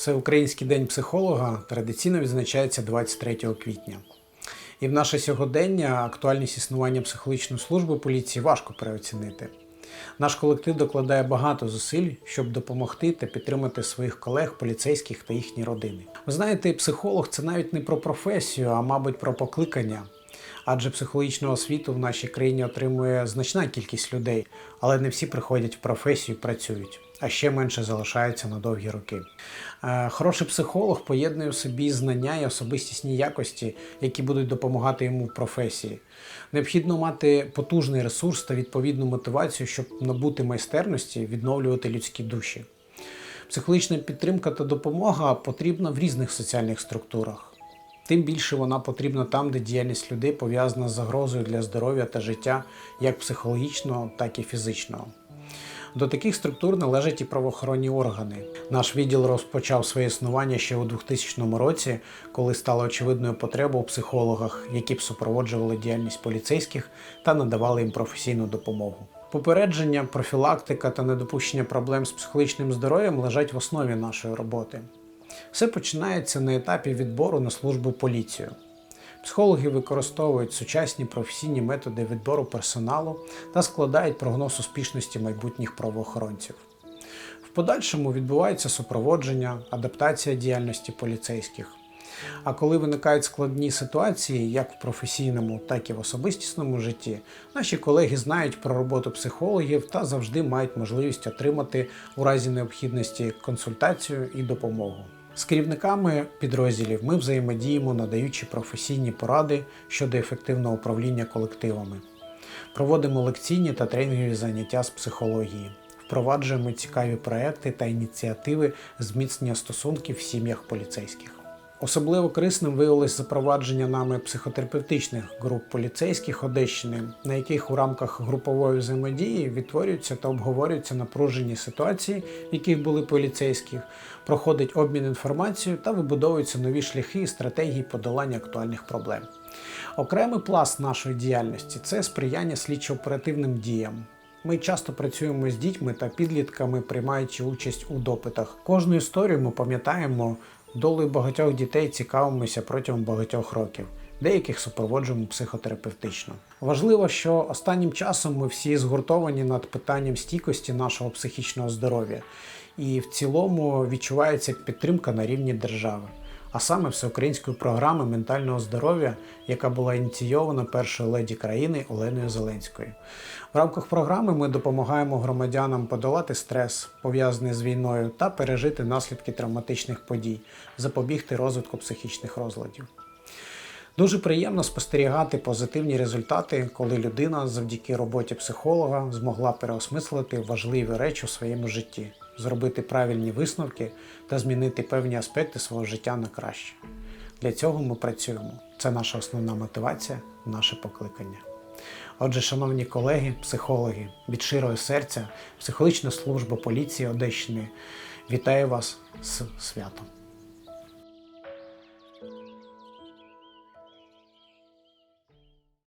Всеукраїнський день психолога традиційно відзначається 23 квітня. І в наше сьогодення актуальність існування психологічної служби поліції важко переоцінити. Наш колектив докладає багато зусиль, щоб допомогти та підтримати своїх колег, поліцейських та їхні родини. Ви знаєте, психолог це навіть не про професію, а мабуть про покликання. Адже психологічну освіту в нашій країні отримує значна кількість людей, але не всі приходять в професію і працюють, а ще менше залишаються на довгі роки. Е, Хороший психолог поєднує в собі знання і особистісні якості, які будуть допомагати йому в професії. Необхідно мати потужний ресурс та відповідну мотивацію, щоб набути майстерності, відновлювати людські душі. Психологічна підтримка та допомога потрібна в різних соціальних структурах. Тим більше вона потрібна там, де діяльність людей пов'язана з загрозою для здоров'я та життя як психологічного, так і фізичного. До таких структур належать і правоохоронні органи. Наш відділ розпочав своє існування ще у 2000 році, коли стала очевидною потреба у психологах, які б супроводжували діяльність поліцейських та надавали їм професійну допомогу. Попередження, профілактика та недопущення проблем з психологічним здоров'ям лежать в основі нашої роботи. Все починається на етапі відбору на службу поліцію. Психологи використовують сучасні професійні методи відбору персоналу та складають прогноз успішності майбутніх правоохоронців. В подальшому відбувається супроводження, адаптація діяльності поліцейських. А коли виникають складні ситуації, як в професійному, так і в особистісному житті, наші колеги знають про роботу психологів та завжди мають можливість отримати у разі необхідності консультацію і допомогу. З керівниками підрозділів ми взаємодіємо, надаючи професійні поради щодо ефективного управління колективами. Проводимо лекційні та тренінгові заняття з психології, впроваджуємо цікаві проекти та ініціативи зміцнення стосунків в сім'ях поліцейських. Особливо корисним виявилось запровадження нами психотерапевтичних груп поліцейських Одещини, на яких у рамках групової взаємодії відтворюються та обговорюються напружені ситуації, в яких були поліцейських, проходить обмін інформацією та вибудовуються нові шляхи і стратегії подолання актуальних проблем. Окремий пласт нашої діяльності це сприяння слідчо-оперативним діям. Ми часто працюємо з дітьми та підлітками, приймаючи участь у допитах. Кожну історію ми пам'ятаємо долею багатьох дітей цікавимося протягом багатьох років. Деяких супроводжуємо психотерапевтично. Важливо, що останнім часом ми всі згуртовані над питанням стійкості нашого психічного здоров'я, і в цілому відчувається підтримка на рівні держави, а саме всеукраїнської програми ментального здоров'я, яка була ініційована першою леді країни Оленою Зеленською. В рамках програми ми допомагаємо громадянам подолати стрес, пов'язаний з війною, та пережити наслідки травматичних подій, запобігти розвитку психічних розладів. Дуже приємно спостерігати позитивні результати, коли людина завдяки роботі психолога змогла переосмислити важливі речі у своєму житті, зробити правильні висновки та змінити певні аспекти свого життя на краще. Для цього ми працюємо. Це наша основна мотивація, наше покликання. Отже, шановні колеги, психологи, від щирого серця, психологічна служба поліції Одещини вітаю вас з святом.